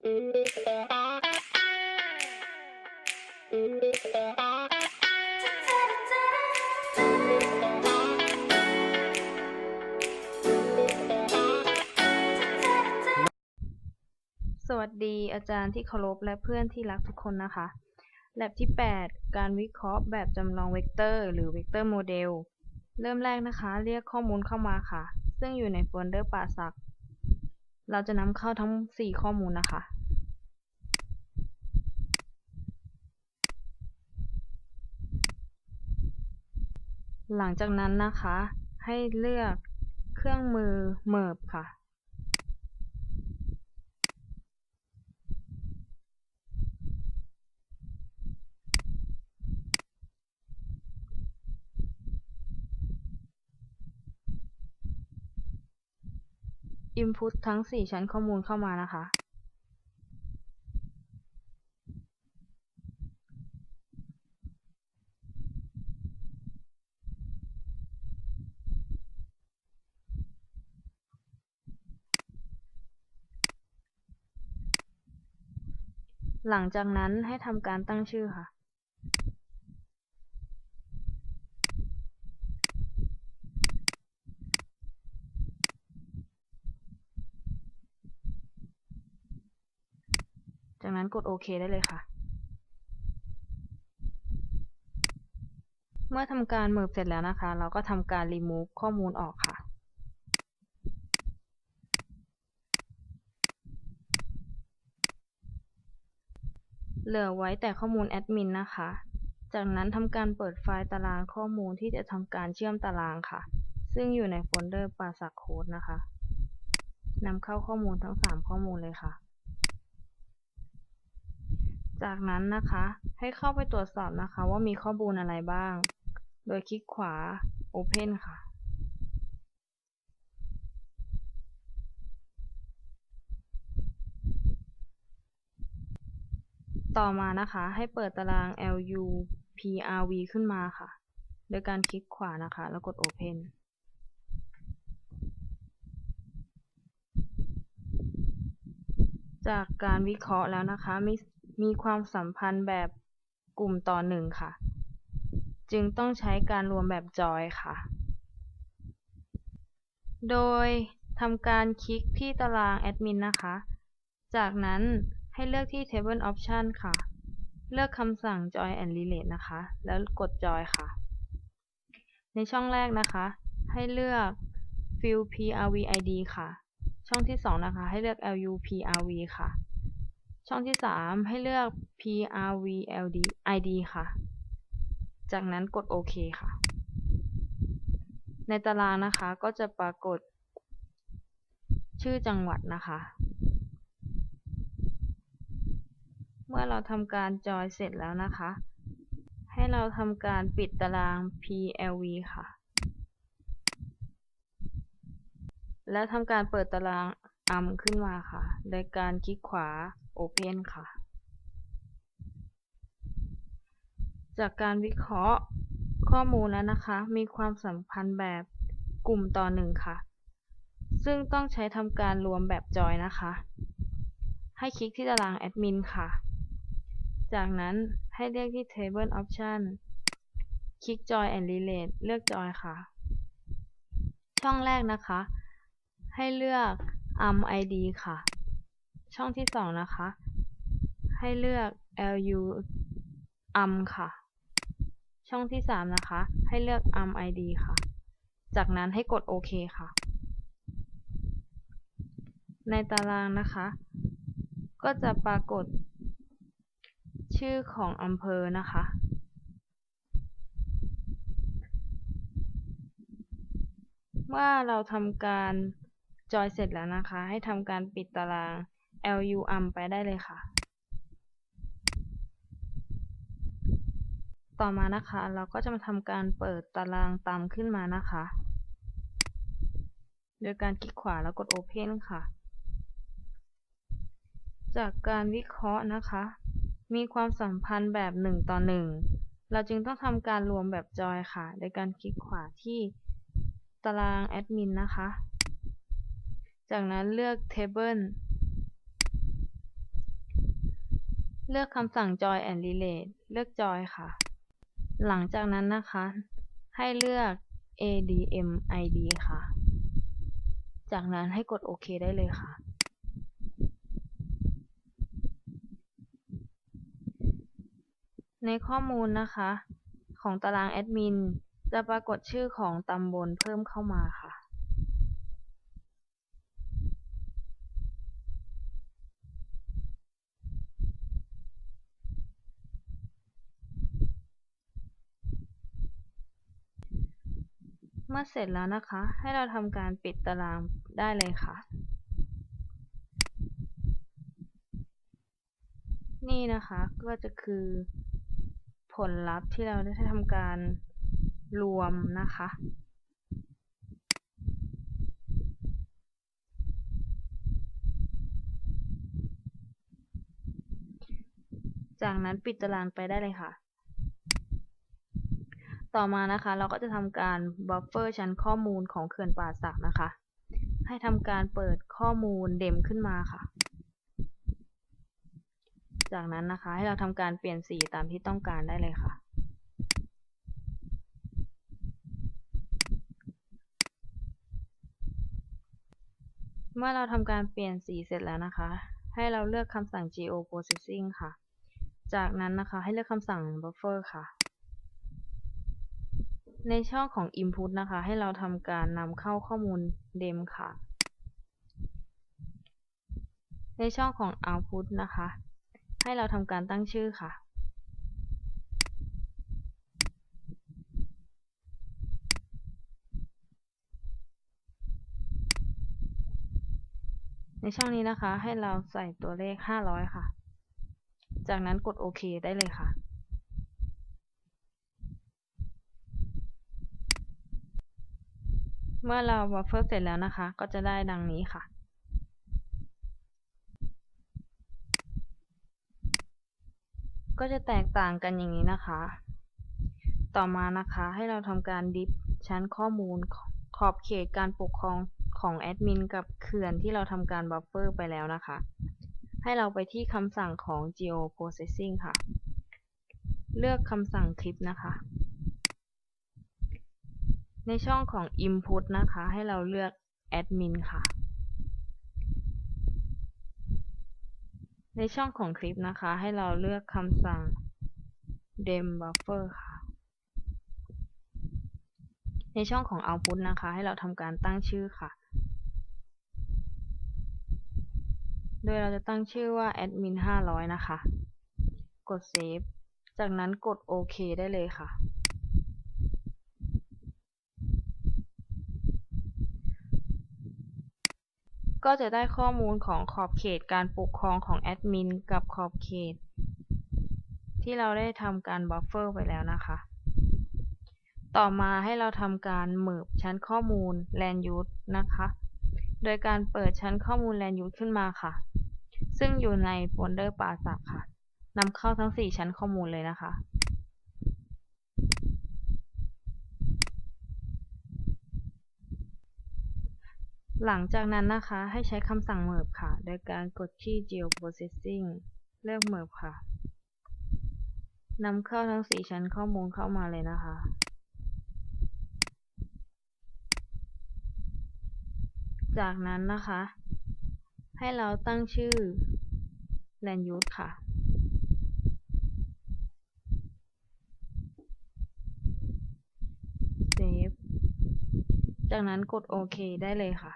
สวัสดีอาจารย์ที่เคารพและเพื่อนที่รักทุกคนนะคะ แลบที่ 8 การวิเคราะห์แบบจำลองเวกเตอร์ หรือเวกเตอร์โมเดล เริ่มแรกนะคะ เรียกข้อมูลเข้ามาค่ะ ซึ่งอยู่ในโฟลเดอร์ป่าสัก เราจะนำเข้าทั้ง 4 ข้อมูลนะคะ หลังจากนั้นนะคะ ให้เลือกเครื่องมือ Merge ค่ะ Input ทั้ง 4 ชั้นข้อมูลเข้ามานะคะ หลังจากนั้นให้ทำการตั้งชื่อค่ะ จา กดโอเคได้เลยค่ะ เมื่อทำการ Merge เสร็จแล้วนะคะ เราก็ทำการ Remove ข้อมูลออกค่ะเหลือไว้แต่ข้อมูลแอดมินนะคะ จากนั้นทำการเปิดไฟล์ตารางข้อมูลที่จะทำการเชื่อมตารางค่ะ ซึ่งอยู่ในโฟลเดอร์ปราสักโค้ดนะคะนำเข้าข้อมูลทั้ง 3 ข้อมูลเลยค่ะ จากนั้นนะคะ ให้เข้าไปตรวจสอบนะคะ ว่ามีข้อมูลอะไรบ้าง โดยคลิกขวา Open ค่ะ ต่อมานะคะ ให้เปิดตาราง LUPRV ขึ้นมาค่ะ โดยการคลิกขวานะคะ แล้วกด Open จากการวิเคราะห์แล้วนะคะมี มีความสัมพันธ์แบบกลุ่มต่อหนึ่งค่ะ จึงต้องใช้การรวมแบบจอยค่ะ โดยทำการคลิกที่ตารางแอดมินนะคะ จากนั้นให้เลือกที่ Table Option ค่ะ เลือกคำสั่ง Join and Relate นะคะ แล้วกด Join ค่ะ ในช่องแรกนะคะ ให้เลือก Field PRV ID ค่ะ ช่องที่ 2 นะคะ ให้เลือก LUPRV ค่ะ ช่องที่ 3 ให้เลือก PRVLD ID ค่ะ จากนั้นกดโอเคค่ะ ในตารางนะคะก็จะปรากฏ ชื่อจังหวัดนะคะ เมื่อเราทำการจอยเสร็จแล้วนะคะ ให้เราทำการปิดตาราง PLV ค่ะ แล้วทำการเปิดตาราง UM ขึ้นมาค่ะ โดยการคลิกขวา Open ค่ะ จากการวิเคราะห์ข้อมูลแล้วนะคะ มีความสัมพันธ์แบบกลุ่มต่อหนึ่งค่ะ ซึ่งต้องใช้ทำการรวมแบบจอยนะคะ ให้คลิกที่ตารางแอดมินค่ะ จากนั้นให้เลือกที่ Table Option คลิก Join and Relate เลือก Join ค่ะ ช่องแรกนะคะ ให้เลือก UM ID ค่ะ ช่องที่2นะคะ ให้เลือก LU UM ค่ะ ช่องที่3นะคะ ให้เลือก UM ID ค่ะ จากนั้นให้กดโอเคค่ะ ในตารางนะคะ ก็จะปรากฏ ชื่อของอำเภอนะคะเมื่อเราทำการจอยเสร็จแล้วนะคะ ให้ทำการปิดตาราง LUM ไปได้เลยค่ะ ต่อมานะคะ เราก็จะมาทำการเปิดตารางตามขึ้นมานะคะ โดยการคลิกขวาแล้วกด Open ค่ะ จากการวิเคราะห์นะคะ มีความสัมพันธ์แบบ 1 ต่อ 1 เราจึงต้องทำการรวมแบบจอยค่ะ โดยการคลิกขวาที่ตารางแอดมินนะคะ จากนั้นเลือก Table เลือกคำสั่ง join and relate เลือก join ค่ะ หลังจากนั้นนะคะ ให้เลือก adm id ค่ะ จากนั้นให้กดโอเคได้เลยค่ะ ในข้อมูลนะคะ ของตารางแอดมินจะปรากฏชื่อของตำบลเพิ่มเข้ามาค่ะ เมื่อเสร็จแล้วนะคะ ให้เราทำการปิดตารางได้เลยค่ะ นี่นะคะก็จะคือผลลัพธ์ที่เราได้ทำการรวมนะคะ จากนั้นปิดตารางไปได้เลยค่ะ ต่อมานะคะ เราก็จะทำการบัฟเฟอร์ชั้นข้อมูลของเขื่อนป่าสักนะคะ ให้ทำการเปิดข้อมูลเดมขึ้นมาค่ะ จากนั้นนะคะ ให้เราทำการเปลี่ยนสีตามที่ต้องการได้เลยค่ะเมื่อเราทำการเปลี่ยนสีเสร็จแล้วนะคะ ให้เราเลือกคำสั่ง geo processing ค่ะ จากนั้นนะคะ ให้เลือกคำสั่ง buffer ค่ะ ในช่องของ input นะคะ ให้เราทำการนำเข้าข้อมูล dem ค่ะ ในช่องของ output นะคะ ให้เราทำการตั้งชื่อค่ะ ในช่องนี้นะคะให้เราใส่ตัวเลข 500 ค่ะ จากนั้นกดโอเคได้เลยค่ะ เมื่อเราบัฟเฟอร์เสร็จแล้วนะคะ ก็จะได้ดังนี้ค่ะ ก็จะแตกต่างกันอย่างนี้นะคะ ต่อมานะคะให้เราทำการดิฟชั้นข้อมูลขอบเขตการปกครองของแอดมินกับเขื่อนที่เราทำการบัฟเฟอร์ไปแล้วนะคะ ให้เราไปที่คำสั่งของ geo processing ค่ะ เลือกคำสั่งคลิปนะคะ ในช่องของ input นะคะ ให้เราเลือก admin ค่ะ ในช่องของคลิปนะคะ ให้เราเลือกคำสั่ง dem buffer ค่ะ ในช่องของ output นะคะ ให้เราทำการตั้งชื่อค่ะ โดยเราจะตั้งชื่อว่า admin 500 นะคะ กด save จากนั้นกดโอเคได้เลยค่ะ ก็จะได้ข้อมูลของขอบเขตการปกครองของแอดมินกับขอบเขต ที่เราได้ทำการบัฟเฟอร์ไปแล้วนะคะ ต่อมาให้เราทำการเมิบชั้นข้อมูล land use นะคะ โดยการเปิดชั้นข้อมูล land use ขึ้นมาค่ะ ซึ่งอยู่ในโฟลเดอร์ปาสักค่ะนำเข้าทั้ง 4 ชั้นข้อมูลเลยนะคะ หลังจากนั้นนะคะ ให้ใช้คำสั่ง merge ค่ะ โดยการกดที่ geo processing เลือก merge ค่ะนำเข้าทั้ง 4 ชั้นข้อมูลเข้ามาเลยนะคะ จากนั้นนะคะ ให้เราตั้งชื่อ land use ค่ะ save จากนั้นกดโอเคได้เลยค่ะ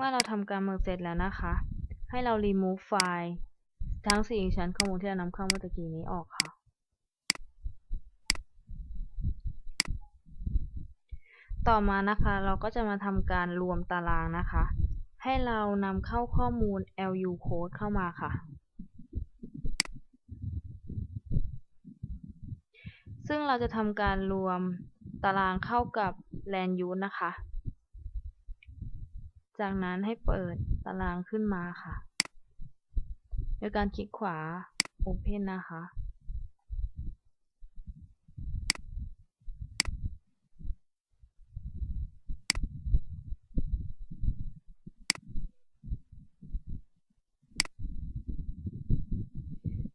เมื่อเราทำการเมิร์เสร็จแล้วนะคะ ให้เรา remove ไฟล์ทั้ง4ชั้นข้อมูลที่เรานำเข้าเมื่อกี้นี้ออกค่ะ ต่อมานะคะเราก็จะมาทำการรวมตารางนะคะ ให้เรานำเข้าข้อมูล lu code เข้ามาค่ะ ซึ่งเราจะทำการรวมตารางเข้ากับ land use นะคะ จากนั้นให้เปิดตารางขึ้นมาค่ะ โดยการคลิกขวา Open นะคะ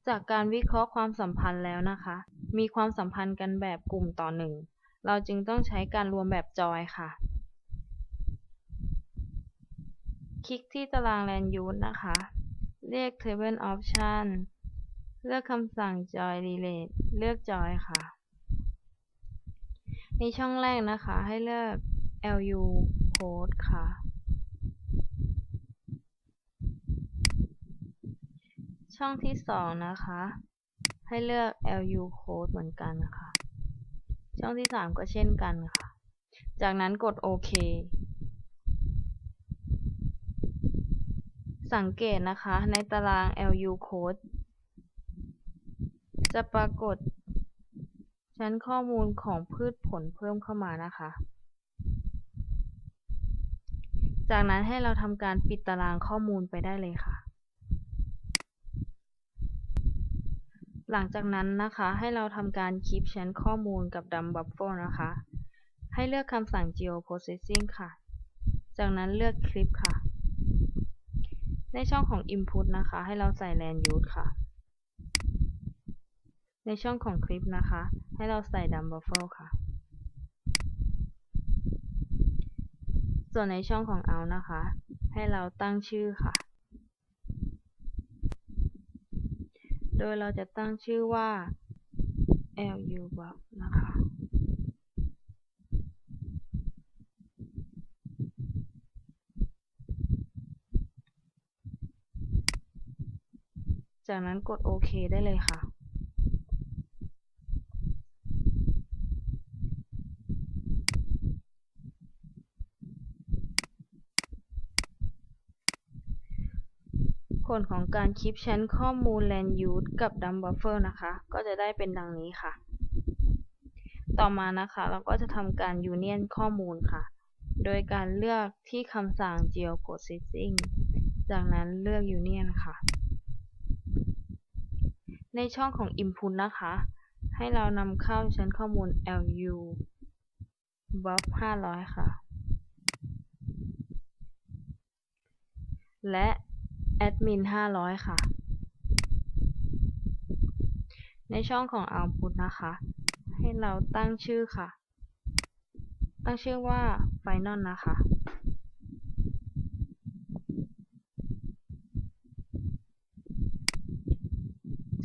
จากการวิเคราะห์ความสัมพันธ์แล้วนะคะ มีความสัมพันธ์กันแบบกลุ่มต่อหนึ่ง เราจึงต้องใช้การรวมแบบจอยค่ะ คลิกที่ตาราง Land Use นะคะ เรียก Table Option เลือกคำสั่ง Join Relate เลือก Join ค่ะ ในช่องแรกนะคะ ให้เลือก LU Code ค่ะ ช่องที่สองนะคะ ให้เลือก LU Code เหมือนกันค่ะ ช่องที่สามก็เช่นกันค่ะ จากนั้นกดโอเค สังเกตนะคะในตาราง LU Code จะปรากฏ ชั้นข้อมูลของพืชผลเพิ่มเข้ามานะคะ จากนั้นให้เราทำการปิดตารางข้อมูลไปได้เลยค่ะ หลังจากนั้นนะคะให้เราทำการคีปชั้นข้อมูลกับ dump buffer นะคะ ให้เลือกคำสั่ง geoprocessing ค่ะ จากนั้นเลือกคลิปค่ะ ในช่องของ input นะคะ ให้เราใส่ land use ค่ะ ในช่องของคลิปนะคะ ให้เราใส่ dump buffer ค่ะ ส่วนในช่องของ out นะคะ ให้เราตั้งชื่อค่ะ โดยเราจะตั้งชื่อว่า lu buff นะคะ จากนั้นกดโอเคได้เลยค่ะ ผลของการคลิปชั้นข้อมูล Land Use กับ Dump Buffer นะคะ ก็จะได้เป็นดังนี้ค่ะ ต่อมานะคะ เราก็จะทำการ Union ข้อมูลค่ะ โดยการเลือกที่คำสั่ง Geoprocessing จากนั้นเลือก Union ค่ะ ในช่องของ Input นะคะ ให้เรานำเข้าชั้นข้อมูล lu buff 500 ค่ะ และ admin 500 ค่ะ ในช่องของ output นะคะ ให้เราตั้งชื่อค่ะ ตั้งชื่อว่า final นะคะ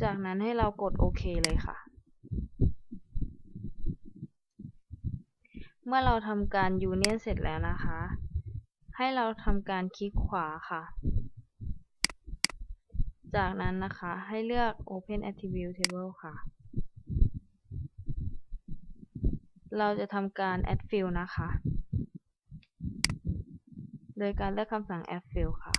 จากนั้นให้เรากดโอเคเลยค่ะ เมื่อเราทำการ union เสร็จแล้วนะคะ ให้เราทำการคลิกขวาค่ะ จากนั้นนะคะให้เลือก Open Attribute Table ค่ะ เราจะทำการ Add Field นะคะ โดยการเลือกคำสั่ง Add Field ค่ะ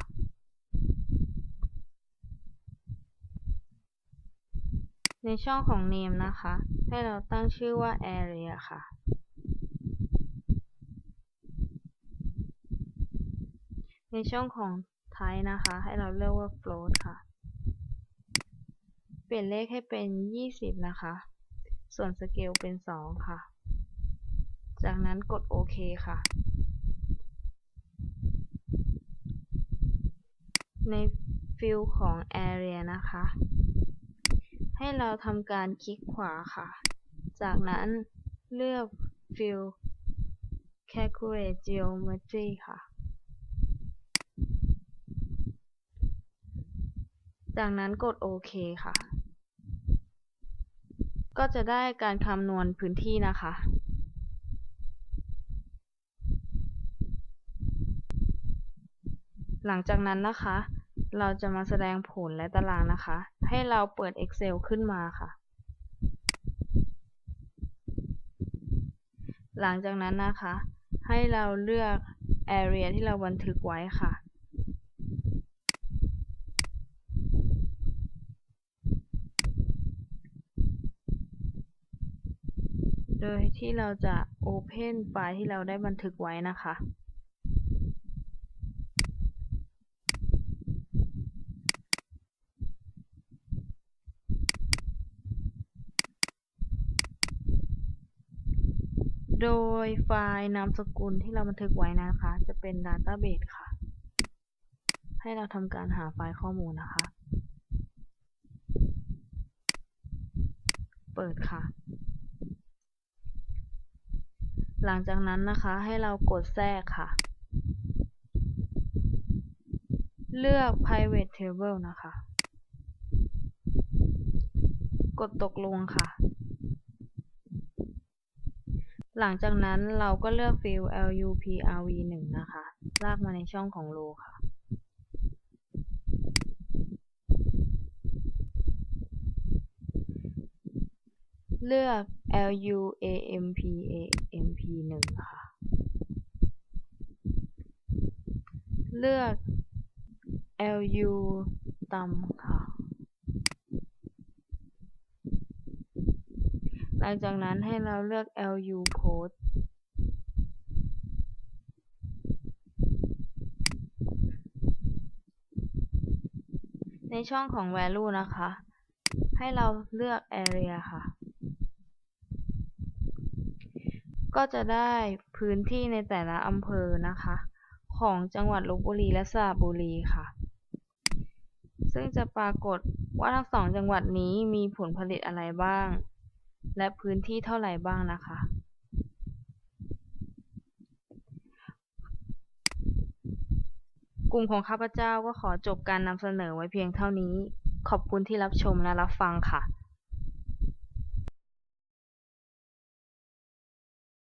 ในช่องของ Name นะคะ ให้เราตั้งชื่อว่า Area ค่ะ ในช่องของ Type นะคะ ให้เราเลือกว่า Float ค่ะ เปลี่ยนเลขให้เป็น 20 นะคะ ส่วน Scale เป็น 2 ค่ะ จากนั้นกดโอเคค่ะ ในฟิลของ Area นะคะ ให้เราทำการคลิกขวาค่ะ จากนั้นเลือกฟิล Calculate Geometry ค่ะ จากนั้นกดโอเคค่ะ ก็จะได้การคำนวณพื้นที่นะคะหลังจากนั้นนะคะ เราจะมาแสดงผลและตารางนะคะ ให้เราเปิด Excel ขึ้นมาค่ะ หลังจากนั้นนะคะ ให้เราเลือก Area ที่เราบันทึกไว้ค่ะ โดยที่เราจะ Open ไฟล์ที่เราได้บันทึกไว้นะคะ โด ยไฟล์นามสกุลที่เราบันทึกไว้นะคะ จะเป็น Database ค่ะ ให้เราทำการหาไฟล์ข้อมูลนะคะ เปิดค่ะ หลังจากนั้นนะคะให้เรากดแทรกค่ะ เลือก private table นะคะ กดตกลงค่ะ หลังจากนั้นเราก็เลือกฟิล LUPRV1 นะคะ ลากมาในช่องของ row ค่ะ เลือก LUAMPAMP1 ค่ะ เลือก LU ต่ำค่ะ หลังจากนั้นให้เราเลือก LU post ในช่องของ value นะคะ ให้เราเลือก area ค่ะ ก็จะได้พื้นที่ในแต่ละอำเภอนะคะ ของจังหวัดลพบุรีและสระบุรีค่ะ ซึ่งจะปรากฏว่าทั้งสองจังหวัดนี้มีผลผลิตอะไรบ้าง และพื้นที่เท่าไหร่บ้างนะคะ กลุ่มของข้าพเจ้าก็ขอจบการนำเสนอไว้เพียงเท่านี้ ขอบคุณที่รับชมและรับฟังค่ะ